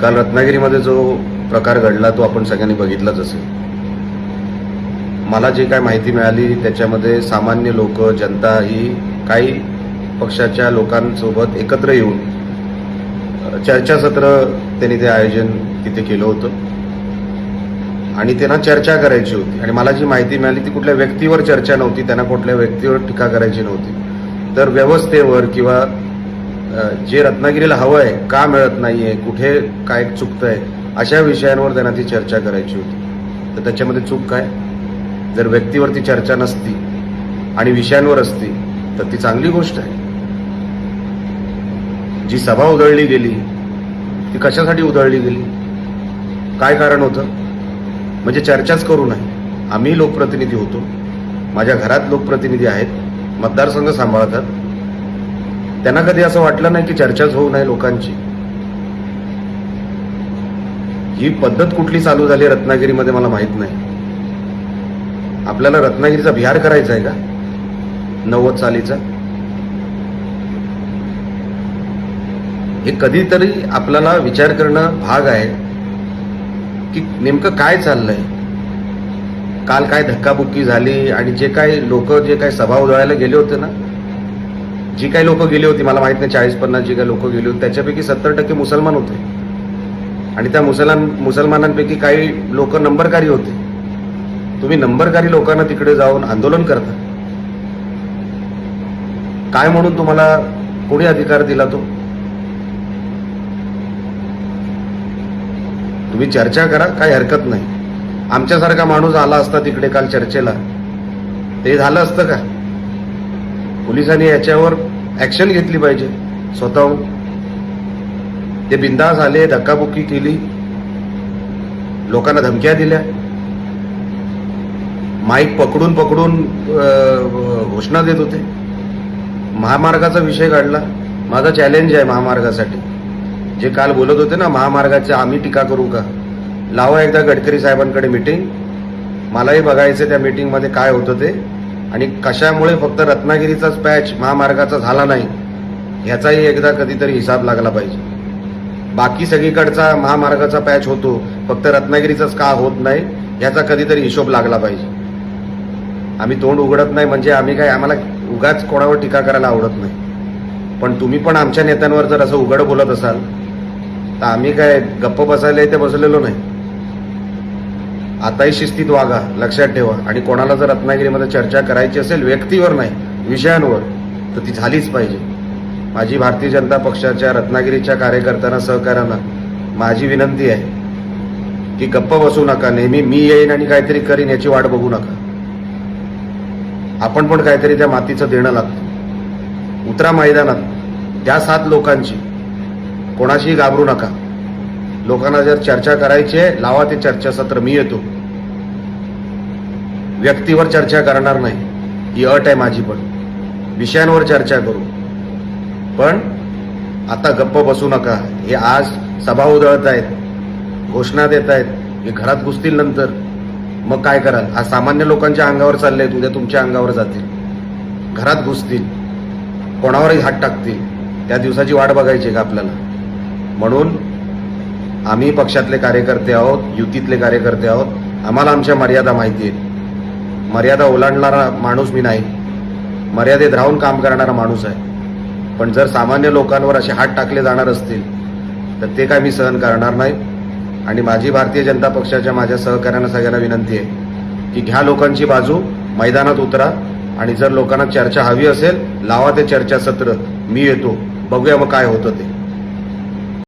काल रत्नागिरीमध्ये जो प्रकार घडला तो आपण सगळ्यांनी बघितलाच असेल. मला जे काय माहिती मिळाली त्याच्यामध्ये सामान्य लोक जनता ही काही पक्षाच्या लोकांसोबत एकत्र येऊन चर्चासत्र त्यांनी ते आयोजन तिथे केलं होतं. आणि त्यांना चर्चा करायची होती. आणि मला जी माहिती मिळाली ती कुठल्या व्यक्तीवर चर्चा नव्हती त्यांना कुठल्या व्यक्तीवर टीका करायची नव्हती. तर व्यवस्थेवर किंवा जे रत्नागिरीला हवं आहे का मिळत नाही आहे कुठे काय चुकतंय अशा विषयांवर त्यांना ती चर्चा करायची होती. तर त्याच्यामध्ये चूक काय? जर व्यक्तीवरती चर्चा नसती आणि विषयांवर असती तर ती चांगली गोष्ट आहे. जी सभा उधळली गेली ती कशासाठी उधळली गेली? काय कारण होतं? म्हणजे चर्चाच करू नये. आम्ही लोकप्रतिनिधी होतो. माझ्या घरात लोकप्रतिनिधी आहेत. मतदारसंघ सांभाळतात. त्यांना कधी असं वाटलं नाही की चर्चाच होऊ नये लोकांची? ही पद्धत कुठली चालू झाली रत्नागिरीमध्ये मला माहीत नाही. आपल्याला रत्नागिरीचा बिहार करायचा आहे का? नव्वद सालीचा? हे कधीतरी आपल्याला विचार करणं भाग आहे की नेमकं काय चाललंय? काल काय धक्काबुक्की झाली आणि जे काही लोक जे काही सभा उधळायला गेले होते ना जी काही लोक गेली होती मला माहीत नाही चाळीस पन्नास जी काही लोक गेली होती त्याच्यापैकी सत्तर टक्के मुसलमान होते. आणि त्या मुसलमान मुसलमानांपैकी काही लोक नंबरकारी होते. तुम्ही नंबरकारी लोकांना तिकडे जाऊन आंदोलन करता. काय म्हणून तुम्हाला कोणी अधिकार दिला तो? तुम्ही चर्चा करा काही हरकत नाही. आमच्यासारखा माणूस आला असता तिकडे काल चर्चेला. ते झालं असतं का? पोलिसांनी याच्यावर ॲक्शन घेतली पाहिजे. स्वतःहून ते बिंदास आले धक्काबुक्की केली. लोकांना धमक्या दिल्या. माईक पकडून पकडून घोषणा देत होते. महामार्गाचा विषय काढला. माझा चॅलेंज आहे महामार्गासाठी. जे काल बोलत होते ना महामार्गाचे आम्ही टीका करू का? लावा एकदा गडकरी साहेबांकडे मिटिंग मलाही बघायचं त्या मीटिंगमध्ये काय होतं ते. आणि कशामुळे फक्त रत्नागिरीचाच पॅच महामार्गाचा झाला नाही ह्याचाही एकदा कधीतरी हिसाब लागला पाहिजे. बाकी सगळीकडचा महामार्गाचा पॅच होतो फक्त रत्नागिरीचाच का होत नाही याचा कधीतरी हिशोब लागला पाहिजे. आम्ही तोंड उघडत नाही म्हणजे आम्ही काय आम्हाला उगाच कोणावर टीका करायला आवडत नाही. पण तुम्ही पण आमच्या नेत्यांवर जर असं उघड बोलत असाल तर आम्ही काय गप्प बसायला इथे बसलेलो नाही. आताही शिस्तीत वागा लक्षात ठेवा. आणि कोणाला जर रत्नागिरीमध्ये चर्चा करायची असेल व्यक्तीवर नाही विषयांवर तर ती झालीच पाहिजे. माझी भारतीय जनता पक्षाच्या रत्नागिरीच्या कार्यकर्त्यांना सहकाऱ्यांना माझी विनंती आहे की गप्प बसू नका. नेहमी मी येईन आणि काहीतरी करीन याची वाट बघू नका. आपण पण काहीतरी त्या मातीचं देणं लागतं. उतरा मैदानात. त्या सात लोकांची कोणाशीही घाबरू नका. लोकांना जर चर्चा करायची आहे लावा ते चर्चासत्र. मी येतो. व्यक्तीवर चर्चा करणार नाही. ही अट आहे माझी पण. विषयांवर चर्चा करू. पण आता गप्प बसू नका. हे आज सभा उधळत आहेत. घोषणा देत आहेत. हे घरात घुसतील नंतर. मग काय कराल? आज सामान्य लोकांच्या अंगावर चालले आहेत उद्या तुमच्या अंगावर जातील. घरात घुसतील. कोणावरही हात टाकतील. त्या दिवसाची वाट बघायची आहे का आपल्याला? म्हणून आम्ही पक्षातले कार्यकर्ते आहोत युतीतले कार्यकर्ते आहोत. आम्हाला आमच्या मर्यादा माहिती आहेत. मर्यादा ओलांडणारा माणूस मी नाही. मर्यादेत राहून काम करणारा माणूस आहे. पण जर सामान्य लोकांवर असे हात टाकले जाणार असतील तर ते काय मी सहन करणार नाही. आणि माझी भारतीय जनता पक्षाच्या माझ्या सहकाऱ्यांना सगळ्यांना विनंती आहे की घ्या लोकांची बाजू मैदानात उतरा. आणि जर लोकांना चर्चा हवी असेल लावा ते चर्चासत्र. मी येतो. बघूया मग काय होतं ते.